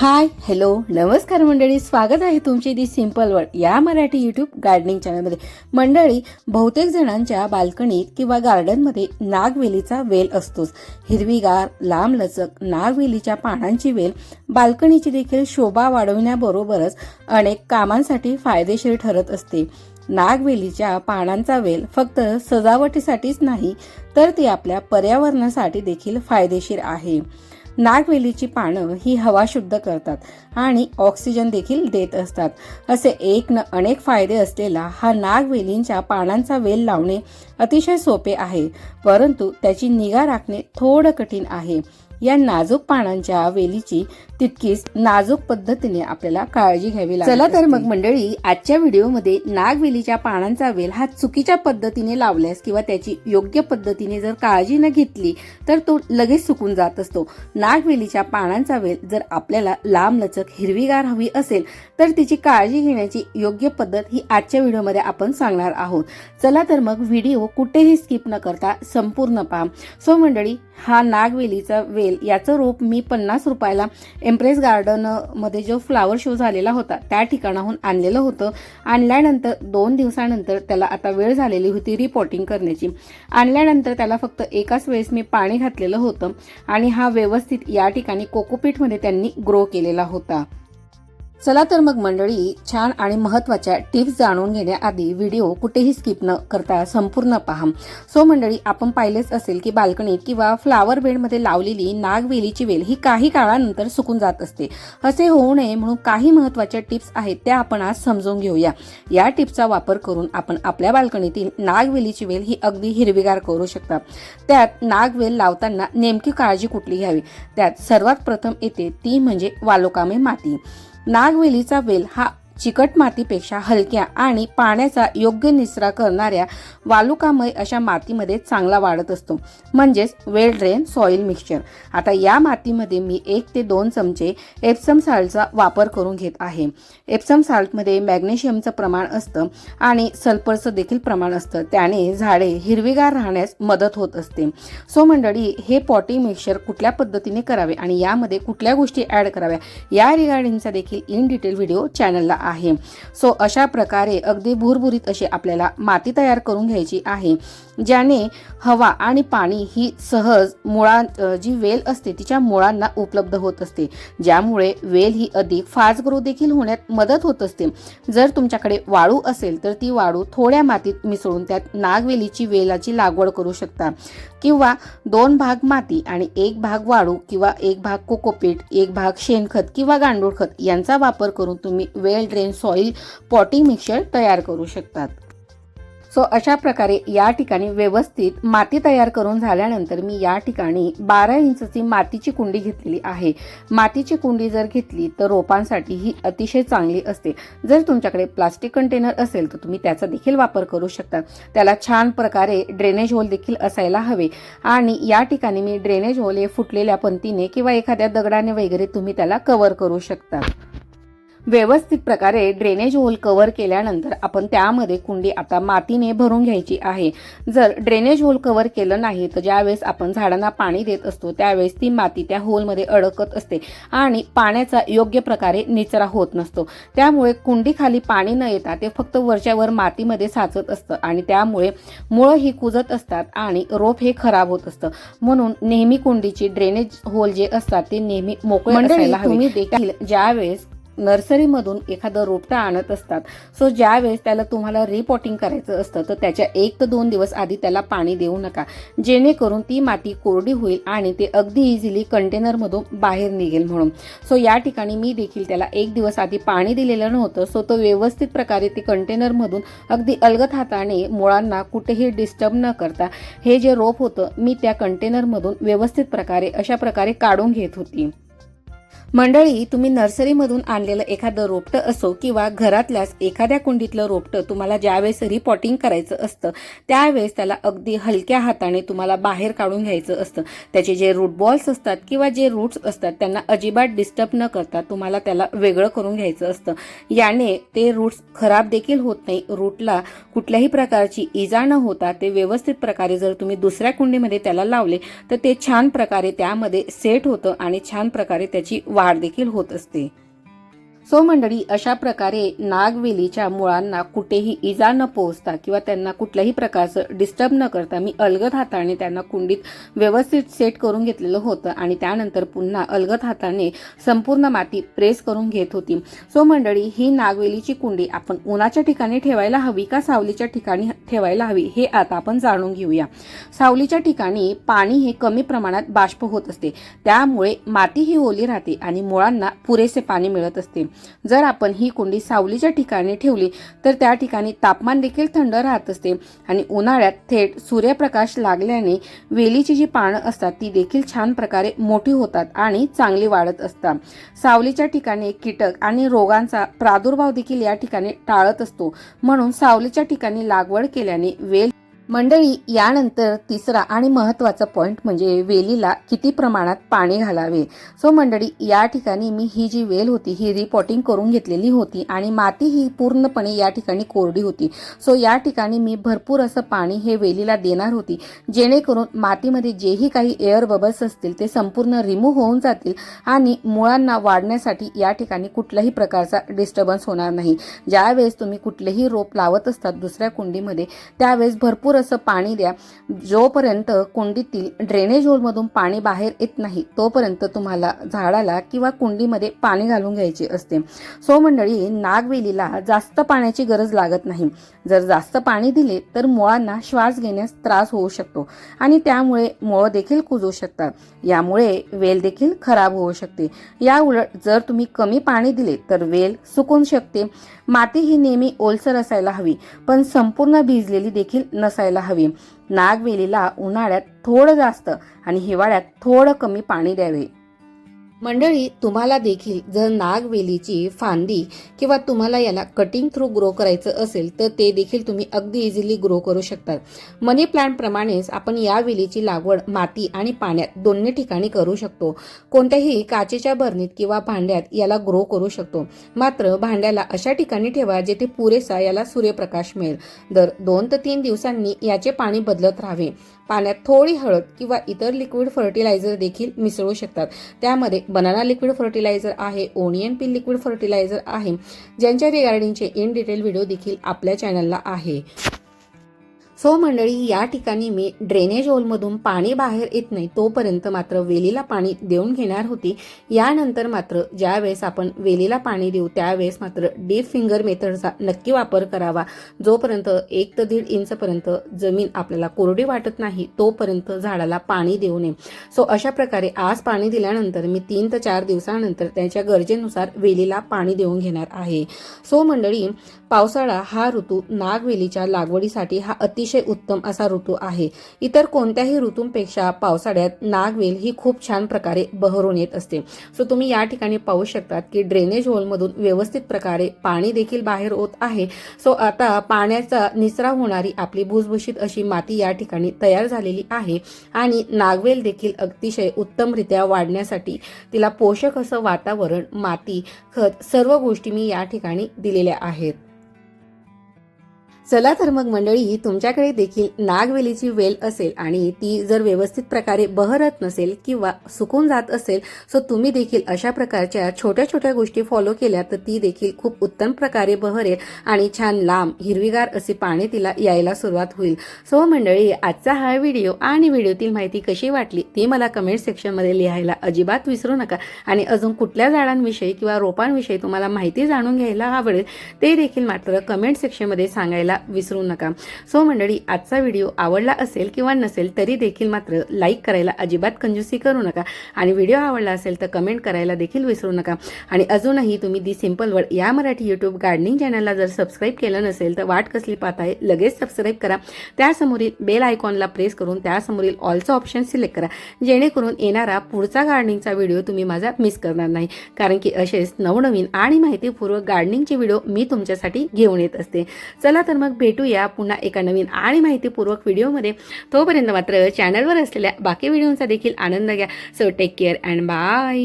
Hi hello नमस्कार मंडळी स्वागत आहे तुमची दी सिंपल वर्ड या मराठी यूट्यूब गार्डनिंग चॅनलमध्ये मंडळी बहुतेक जणांच्या बाल्कनीत किंवा गार्डनमध्ये नागवेलीचा वेल असतोच. हिरवीगार लांबलचक नागवेलीच्या पानांची वेल बाल्कनीची देखील शोभा वाढवण्याबरोबरच अनेक कामांसाठी फायदेशीर ठरत असते. नागवेलीच्या पानांचा वेल फक्त सजावटीसाठीच नाही तर ती आपल्या पर्यावरणासाठी देखील फायदेशीर आहे. नागवेलीची पानं ही हवा शुद्ध करतात आणि ऑक्सिजन देखील देत असतात. असे एक न अनेक फायदे असलेला हा नागवेलींच्या पानांचा वेल लावणे अतिशय सोपे आहे परंतु त्याची निगा राखणे थोडं कठीण आहे. या नाजूक पानांच्या वेलीची तितकीच नाजूक पद्धतीने आपल्याला काळजी घ्यावी लागते चला तर मग मंडळी आजच्या व्हिडिओमध्ये नागवेलीच्या पानांचा वेल हा चुकीच्या पद्धतीने लावल्यास किंवा त्याची योग्य पद्धतीने जर काळजी न घेतली तर तो लगेच सुकून जात असतो. नागवेलीच्या पानांचा वेल जर आपल्याला लांब लचक हिरवीगार हवी असेल तर तिची काळजी घेण्याची योग्य पद्धत ही आजच्या व्हिडिओमध्ये आपण सांगणार आहोत. चला तर मग व्हिडिओ कुठेही स्किप न करता संपूर्ण पहा. सो मंडळी हा नागवेलीचा वेल याचं रोप मी पन्नास रुपयाला एम्प्रेस गार्डनमध्ये जो फ्लावर शो झालेला होता त्या ठिकाणाहून आणलेलं होतं. आणल्यानंतर दोन दिवसानंतर त्याला आता वेळ झालेली होती रिपोर्टिंग करण्याची. आणल्यानंतर त्याला फक्त एकाच वेळेस मी पाणी घातलेलं होतं आणि हा व्यवस्थित या ठिकाणी कोकोपीटमध्ये त्यांनी ग्रो केलेला होता. चला तर मग मंडळी छान आणि महत्त्वाच्या टिप्स जाणून घेण्याआधी व्हिडिओ कुठेही स्किप न करता संपूर्ण पहा. सो मंडळी आपण पाहिलेच असेल की बाल्कनीत किंवा फ्लावर बेडमध्ये लावलेली नागवेलीची वेल ही काही काळानंतर सुकून जात असते. असे होऊ नये म्हणून काही महत्त्वाच्या टिप्स आहेत त्या आपण आज समजून घेऊया. या टिप्सचा वापर करून आपण आपल्या बाल्कनीतील नागवेलीची वेल ही अगदी हिरवीगार करू शकता. त्यात नागवेल लावताना नेमकी काळजी कुठली घ्यावी? त्यात सर्वात प्रथम येते ती म्हणजे वालोकामे माती. नागवेलीचा वेल हा चिकट मातीपेक्षा हलक्या आणि पाण्याचा योग्य निचरा करणाऱ्या वालुकामय अशा मातीमध्ये चांगला वाढत असतो. म्हणजेच वेल ड्रेन सॉइल मिक्सचर आता या मातीमध्ये मी एक ते दोन चमचे एप्सम साल्टचा वापर करून घेत आहे. एप्सम साल्टमध्ये मॅग्नेशियमचं प्रमाण असतं आणि सल्फरचं देखील प्रमाण असतं. त्याने झाडे हिरवीगार राहण्यास मदत होत असते. सो मंडळी हे पॉटिंग मिक्सचर कुठल्या पद्धतीने करावे आणि यामध्ये कुठल्या गोष्टी ॲड कराव्या या रिगार्डिंगचा देखील इन डिटेल व्हिडिओ चॅनलला आहे. सो अशा प्रकारे अगदी भुरभुरीत अशी आपल्याला माती तयार करून घ्यायची आहे ज्याने हवा आणि पाणी ही सहज मुळा जी वेल असते तिच्या मुळांना उपलब्ध होत असते. ज्यामुळे वेल ही अधिक फास्ट ग्रो देखील होण्यात मदत होत असते. जर तुमच्याकडे वाळू असेल तर ती वाळू थोड्या मातीत मिसळून त्यात नागवेलीची वेलाची लागवड करू शकता. किंवा दोन भाग माती आणि एक भाग वाळू किंवा एक भाग कोकोपीट एक भाग शेणखत किंवा गांडूळ खत यांचा वापर करून तुम्ही well drain soil potting mixer तयार करू शकतात. सो अशा प्रकारे या ठिकाणी व्यवस्थित माती तयार करून झाल्यानंतर मी या ठिकाणी बारा इंचची मातीची कुंडी घेतलेली आहे. मातीची कुंडी जर घेतली तर रोपांसाठी ही अतिशय चांगली असते. जर तुमच्याकडे प्लास्टिक कंटेनर असेल तर तुम्ही त्याचा देखील वापर करू शकता. त्याला छान प्रकारे ड्रेनेज होल देखील असायला हवे. आणि या ठिकाणी मी ड्रेनेज होल हे फुटलेल्या पंतीने किंवा एखाद्या दगडाने वगैरे तुम्ही त्याला कव्हर करू शकता. व्यवस्थित प्रकारे ड्रेनेज होल कव्हर केल्यानंतर आपण त्यामध्ये कुंडी आता मातीने भरून घ्यायची आहे. जर ड्रेनेज होल कव्हर केलं नाही तर ज्यावेळेस आपण झाडांना पाणी देत असतो त्यावेळेस ती माती त्या होलमध्ये अडकत असते आणि पाण्याचा योग्य प्रकारे निचरा होत नसतो. त्यामुळे कुंडी खाली पाणी न येता ते फक्त वरच्या वर मातीमध्ये साचत असतं आणि त्यामुळे मुळं ही कुजत असतात आणि रोप हे खराब होत असतं. म्हणून नेहमी कुंडीची ड्रेनेज होल जे असतात ते नेहमी मोकळे असायला हवे. देखील ज्यावेळेस नर्सरीमधून एखादं रोपटं आणत असतात. सो ज्यावेळेस त्याला तुम्हाला रिपॉटिंग करायचं असतं तर त्याच्या एक ते दोन दिवस आधी त्याला पाणी देऊ नका. जेणेकरून ती माती कोरडी होईल आणि ते अगदी इझिली कंटेनरमधून बाहेर निघेल म्हणून. सो या ठिकाणी मी देखील त्याला एक दिवस आधी पाणी दिलेलं नव्हतं. सो तो व्यवस्थित प्रकारे ते कंटेनरमधून अगदी अलगत हाताने मुळांना कुठेही डिस्टर्ब न करता हे जे रोप होतं मी त्या कंटेनरमधून व्यवस्थित प्रकारे अशा प्रकारे काढून घेत होती. मंडळी तुम्ही नर्सरीमधून आणलेलं एखादं रोपटं असो किंवा घरातल्याच एखाद्या कुंडीतलं रोपटं तुम्हाला ज्यावेळेस रिपॉटिंग करायचं असतं त्यावेळेस त्याला अगदी हलक्या हाताने तुम्हाला बाहेर काढून घ्यायचं असतं. त्याचे जे रूट बॉल्स असतात किंवा जे रूट्स असतात त्यांना अजिबात डिस्टर्ब न करता तुम्हाला त्याला वेगळं करून घ्यायचं असतं. याने ते रूट्स खराब देखील होत नाही. रूटला कुठल्याही प्रकारची इजा न होता ते व्यवस्थित प्रकारे जर तुम्ही दुसऱ्या कुंडीमध्ये त्याला लावले तर ते छान प्रकारे त्यामध्ये सेट होतं आणि छान प्रकारे त्याची वाढ देखील होत असते. सो मंडळी अशा प्रकारे नागवेलीच्या मुळांना कुठेही इजा न पोहोचता किंवा त्यांना कुठल्याही प्रकारचं डिस्टर्ब न करता मी अलगद हाताने त्यांना कुंडीत व्यवस्थित सेट करून घेतलेलं होतं आणि त्यानंतर पुन्हा अलगद हाताने संपूर्ण माती प्रेस करून घेत होती. सो मंडळी ही नागवेलीची कुंडी आपण उन्हाच्या ठिकाणी ठेवायला हवी का सावलीच्या ठिकाणी ठेवायला हवी हे आता आपण जाणून घेऊया. सावलीच्या ठिकाणी पाणी हे कमी प्रमाणात बाष्प होत असते. त्यामुळे माती ही ओली राहते आणि मुळांना पुरेसे पाणी मिळत असते. जर आपण ही कुंडी सावलीच्या ठिकाणी ठेवली तर त्या ठिकाणी तापमान देखील थंड राहत असते आणि उन्हाळ्यात थेट सूर्यप्रकाश लागल्याने वेलीची जी पानं असतात ती देखील छान प्रकारे मोठी होतात आणि चांगली वाढत असतात. सावलीच्या ठिकाणी कीटक आणि रोगांचा प्रादुर्भाव देखील या ठिकाणी टाळत असतो. म्हणून सावलीच्या ठिकाणी लागवड केल्याने वेल मंडळी यानंतर तिसरा आणि महत्त्वाचा पॉईंट म्हणजे वेलीला किती प्रमाणात पाणी घालावे. सो मंडळी या ठिकाणी मी ही जी वेल होती ही रिपॉटिंग करून घेतलेली होती आणि माती ही पूर्णपणे या ठिकाणी कोरडी होती. सो या ठिकाणी मी भरपूर असं पाणी हे वेलीला देणार होती जेणेकरून मातीमध्ये जेही काही एअर बबल्स असतील ते संपूर्ण रिमूव्ह होऊन जातील आणि मुळांना वाढण्यासाठी या ठिकाणी कुठल्याही प्रकारचा डिस्टर्बन्स होणार नाही. ज्यावेळेस तुम्ही कुठलेही रोप लावत असतात दुसऱ्या कुंडीमध्ये त्यावेळेस भरपूर असं पाणी द्या. जोपर्यंत कुंडीतील ड्रेनेज होलमधून पाणी बाहेर येत नाही तोपर्यंत तुम्हाला झाडाला किंवा कुंडीमध्ये पाणी घालून घ्यायचे असते. सो मंडळी नागवेलीला जास्त पाण्याची गरज लागत नाही. जर जास्त पाणी दिले तर मुळांना श्वास घेण्यास त्रास होऊ शकतो आणि त्यामुळे मुळं देखील कुजू शकतात. यामुळे वेल देखील खराब होऊ शकते. या उलट जर तुम्ही कमी पाणी दिले तर वेल सुकून शकते. माती ही नेहमी ओलसर असायला हवी पण संपूर्ण भिजलेली देखील नसायला हवी. नागवेलीला उन्हाळ्यात थोडं जास्त आणि हिवाळ्यात थोडं कमी पाणी द्यावे. मंडळी तुम्हाला देखील जर नागवेलीची फांदी किंवा तुम्हाला याला कटिंग थ्रू ग्रो करायचं असेल तर ते देखील तुम्ही अगदी इझिली ग्रो करू शकतात मनी प्लांटप्रमाणेच आपण या वेलीची लागवड माती आणि पाण्यात दोन्ही ठिकाणी करू शकतो. कोणत्याही काचेच्या बरणीत किंवा भांड्यात याला ग्रो करू शकतो. मात्र भांड्याला अशा ठिकाणी ठेवा जेथे पुरेसा याला सूर्यप्रकाश मिळेल. दर दोन ते तीन दिवसांनी याचे पाणी बदलत राहावे. पाण्यात थोडी हळद किंवा इतर लिक्विड फर्टिलायझर देखील मिसळू शकतात. त्यामध्ये बनाना लिक्विड फर्टिलायझर आहे ओनियन पिल लिक्विड फर्टिलायझर आहे. ज्यांच्या रिगार्डिंगचे इन डिटेल व्हिडिओ देखील आपल्या चॅनलला आहे. सो मंडळी या ठिकाणी मी ड्रेनेज होलमधून पाणी बाहेर येत नाही तोपर्यंत मात्र वेलीला पाणी देऊन घेणार होती. यानंतर मात्र ज्यावेळेस आपण वेलीला पाणी देऊ त्यावेळेस मात्र डीप फिंगर मेथडचा नक्की वापर करावा. जोपर्यंत एक ते दीड इंचपर्यंत जमीन आपल्याला कोरडी वाटत नाही तोपर्यंत झाडाला पाणी देऊ नये. सो अशा प्रकारे आज पाणी दिल्यानंतर मी तीन ते चार दिवसानंतर त्यांच्या गरजेनुसार वेलीला पाणी देऊन घेणार आहे. सो मंडळी पावसाळा हा ऋतू नागवेलीच्या लागवडीसाठी हा अतिशय उत्तम असा ऋतू आहे. इतर कोणत्याही ऋतूंपेक्षा पावसाळ्यात नागवेल ही खूप छान प्रकारे बहरून येत असते. सो तुम्ही या ठिकाणी पाहू शकतात की ड्रेनेज होलमधून व्यवस्थित प्रकारे पाणी देखील बाहेर होत आहे. सो आता पाण्याचा निचरा होणारी आपली भुसभुशीत अशी माती या ठिकाणी तयार झालेली आहे आणि नागवेल देखील अतिशय उत्तमरित्या वाढण्यासाठी तिला पोषक असं वातावरण माती खत सर्व गोष्टी मी या ठिकाणी दिलेल्या आहेत. चला तर मग मंडळी तुमच्याकडे देखील नागवेलीची वेल असेल आणि ती जर व्यवस्थित प्रकारे बहरत नसेल किंवा सुकून जात असेल सो तुम्ही देखील अशा प्रकारच्या छोट्या छोट्या गोष्टी फॉलो केल्या तर ती देखील खूप उत्तम प्रकारे बहरेल आणि छान लांब हिरवीगार असे पाणी तिला यायला सुरुवात होईल. सो मंडळी आजचा हा व्हिडिओ आणि व्हिडिओतील माहिती कशी वाटली ती मला कमेंट सेक्शनमध्ये लिहायला अजिबात विसरू नका. आणि अजून कुठल्या झाडांविषयी किंवा रोपांविषयी तुम्हाला माहिती जाणून घ्यायला आवडेल ते देखील मात्र कमेंट सेक्शनमध्ये सांगायला विसरू नका. सो मंडळी आजचा व्हिडिओ आवडला असेल किंवा नसेल तरी देखील मात्र लाईक करायला अजिबात कंजूसी करू नका. आणि व्हिडिओ आवडला असेल तर कमेंट करायला देखील विसरू नका. आणि अजूनही तुम्ही दी सिंपल वर्ड या मराठी यूट्यूब गार्डनिंग चॅनलला जर सबस्क्राईब केलं नसेल तर वाट कसली पाहताय लगेच सबस्क्राईब करा. त्यासमोरील बेल आयकॉनला प्रेस करून त्यासमोरील ऑलचं ऑप्शन सिलेक्ट करा. जेणेकरून येणारा पुढचा गार्डनिंगचा व्हिडिओ तुम्ही माझा मिस करणार नाही. कारण की असेच नवनवीन आणि माहितीपूर्वक गार्डनिंगचे व्हिडिओ मी तुमच्यासाठी घेऊन येत असते. चला तर मग मग भेटूया पुन्हा एका नवीन आणि माहितीपूर्वक व्हिडिओमध्ये. तोपर्यंत मात्र चॅनलवर असलेल्या बाकी व्हिडिओंचा देखील आनंद घ्या. So take care and bye